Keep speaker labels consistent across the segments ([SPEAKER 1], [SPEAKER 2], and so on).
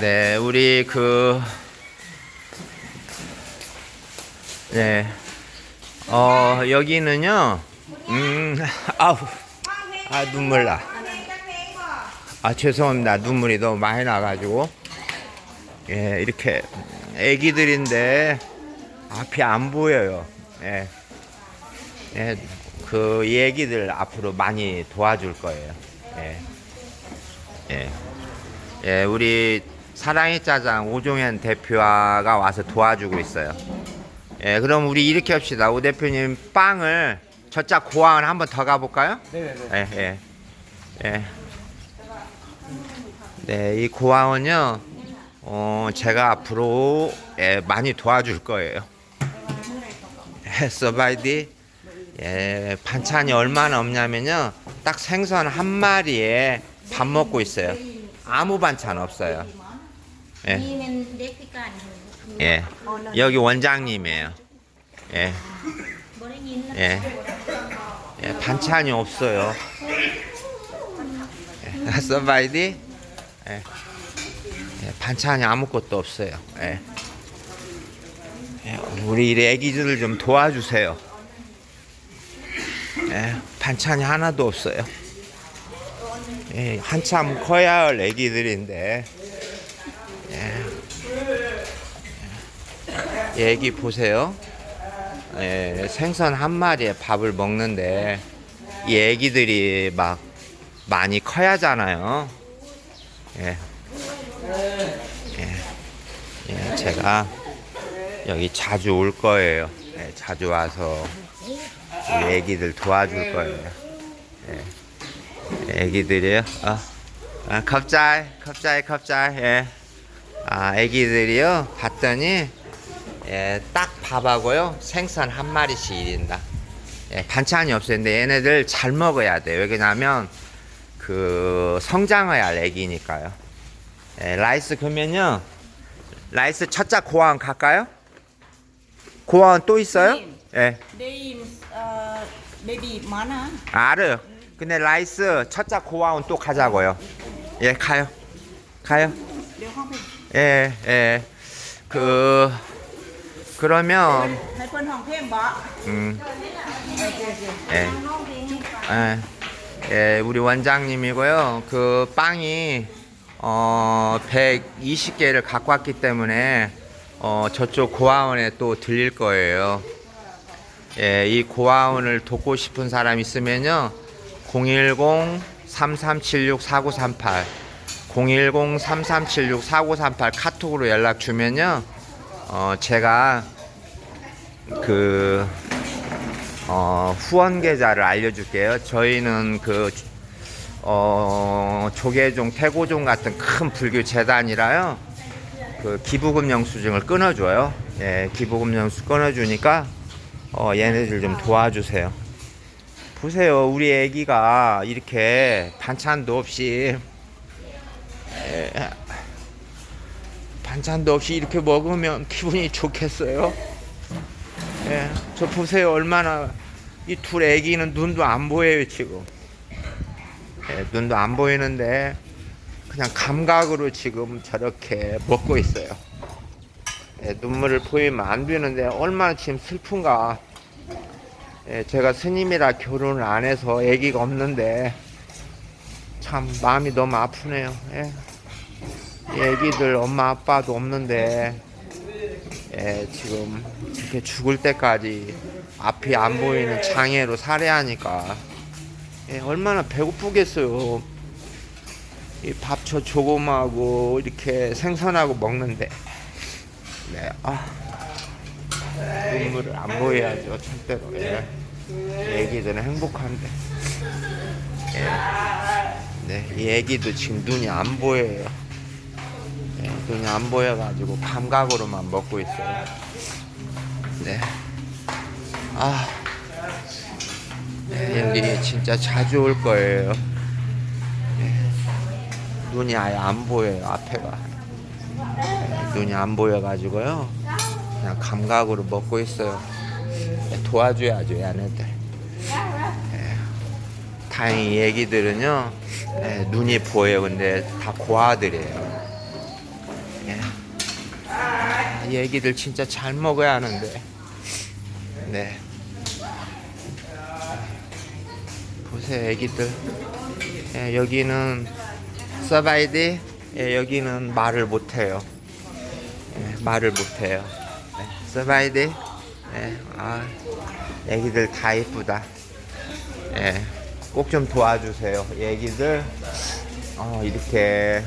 [SPEAKER 1] 네, 우리 그, 네, 어, 여기는요, 음, 아우, 아, 눈물 나. 아, 죄송합니다. 눈물이 너무 많이 나가지고. 예, 이렇게, 애기들인데, 앞이 안 보여요. 예. 예, 그, 이 애기들 앞으로 많이 도와줄 거예요. 예. 예. 예, 우리 사랑의 짜장 오종현 대표가 와서 도와주고 있어요. 예, 그럼 우리 이렇게 합시다. 오 대표님 빵을 저짝 고항을 한번 더 가볼까요?
[SPEAKER 2] 네네네.
[SPEAKER 1] 예, 예, 예. 네, 이 고항은요, 어, 제가 앞으로 예, 많이 도와줄 거예요. 예, 서바이디. 예, 반찬이 얼마나 없냐면요, 딱 생선 한 마리에 밥 먹고 있어요. 아무 반찬 없어요. 예. 예. 여기 원장님이에요. 예. 예. 예. 반찬이 없어요. 예. 선바이디? 예. 예. 반찬이 아무것도 없어요. 예. 예. 우리 애기들을 좀 도와주세요. 예. 반찬이 하나도 없어요. 예. 한참 커야 할 애기들인데. 예. 애기 보세요. 예, 생선 한 마리에 밥을 먹는데 이 애기들이 막 많이 커야잖아요. 예. 예. 예, 제가 여기 자주 올 거예요. 예, 자주 와서 우리 애기들 도와줄 거예요. 예. 애기들이요? 아, 아, 갑자기, 갑자기, 갑자기, 예. 아, 애기들이요? 봤더니 예, 딱 밥하고요. 생선 한 마리씩 1인당 예, 반찬이 근데 얘네들 잘 먹어야 돼요. 왜냐면 그 성장해야 할 애기니까요. 예, 라이스 그러면요. 라이스 첫째 고항 갈까요? 고항 또 있어요? 예,
[SPEAKER 3] They uh, maybe mana.
[SPEAKER 1] 알아요. 근데 라이스 첫째 고항은 또 가자고요. 예 가요. 가요.
[SPEAKER 3] không phải
[SPEAKER 1] 예, 예. 그 그러면
[SPEAKER 3] ให้เพิ่นห้องเพลงบ่
[SPEAKER 1] 음. 예. 예. 예, 우리 원장님이고요. 그 빵이 어 120개를 갖고 왔기 때문에 어 저쪽 고아원에 또 들릴 거예요. 예, 이 고아원을 돕고 싶은 사람 있으면요. 010 3376 4938 010 3376 4938 카톡으로 연락 주면요. 어 제가 그 어, 후원 계좌를 알려줄게요. 저희는 그 어, 조계종, 태고종 같은 큰 불교 재단이라요. 그 기부금 영수증을 끊어줘요. 예, 기부금 영수 끊어주니까 어, 얘네들 좀 도와주세요. 보세요, 우리 애기가 이렇게 반찬도 없이 예, 반찬도 없이 이렇게 먹으면 기분이 좋겠어요. 예, 저 보세요 얼마나 이 둘 애기는 눈도 안 보여요 지금. 예, 눈도 안 보이는데 그냥 감각으로 지금 저렇게 먹고 있어요. 예, 눈물을 보이면 안 되는데 얼마나 지금 슬픈가. 예, 제가 스님이라 결혼을 안 해서 애기가 없는데 참 마음이 너무 아프네요. 예. 이 애기들 엄마 아빠도 없는데 예, 지금 이렇게 죽을 때까지 앞이 안 보이는 장애로 살해하니까 예, 얼마나 배고프겠어요. 이 밥저 조금하고 이렇게 생선하고 먹는데 네, 아 눈물을 안 보여야죠 절대로. 예. 애기들은 행복한데. 예. 네, 이 애기도 지금 눈이 안 보여요. 예, 눈이 안 보여가지고 감각으로만 먹고 있어요. 네. 아. 네, 여기 진짜 자주 올 거예요. 네. 눈이 아예 안 보여요, 앞에가. 네, 눈이 안 보여가지고요. 그냥 감각으로 먹고 있어요. 네, 도와줘야죠, 얘네들. 네. 다행히 이 애기들은요, 네, 눈이 보여요. 근데 다 고아들이에요. 이 애기들 진짜 잘 먹어야 하는데. 네. 보세요, 애기들. 예, 여기는 서바이디, 예, 여기는 말을 못해요. 예, 말을 못해요. 네, 서바이디, 예, 아, 애기들 다 이쁘다. 예, 꼭 좀 도와주세요. 이 애기들, 어, 이렇게,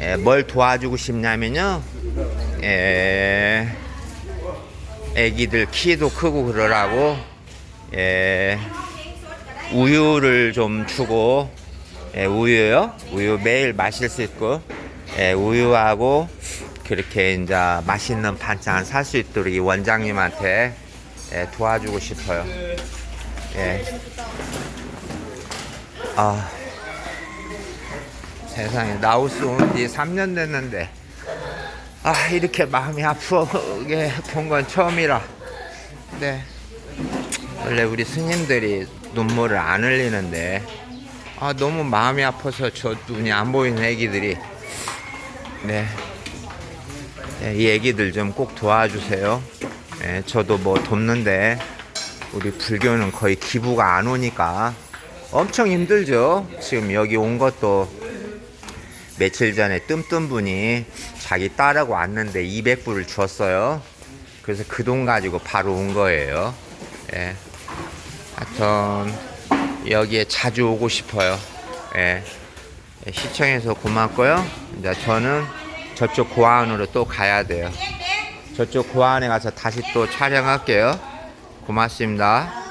[SPEAKER 1] 예, 뭘 도와주고 싶냐면요, 예, 애기들 키도 크고 그러라고, 예, 우유를 좀 주고, 예, 우유요? 우유 매일 마실 수 있고, 예, 우유하고, 그렇게 이제 맛있는 반찬 살 수 있도록 이 원장님한테 예, 도와주고 싶어요. 예. 아, 세상에, 라오스 온 지 3년 됐는데, 아, 이렇게 마음이 아프게 본 건 처음이라. 네. 원래 우리 스님들이 눈물을 안 흘리는데 아 너무 마음이 아파서 저 눈이 안 보이는 애기들이 네. 네, 이 애기들 좀 꼭 도와주세요. 네, 저도 뭐 돕는데 우리 불교는 거의 기부가 안 오니까 엄청 힘들죠. 지금 여기 온 것도 며칠 전에 뜸뜸 분이 자기 딸하고 왔는데 200불을 줬어요. 그래서 그 돈 가지고 바로 온 거예요. 예. 하여튼 여기에 자주 오고 싶어요. 예. 예, 시청해서 고맙고요. 이제 저는 저쪽 고안으로 또 가야 돼요. 저쪽 고안에 가서 다시 또 촬영할게요. 고맙습니다.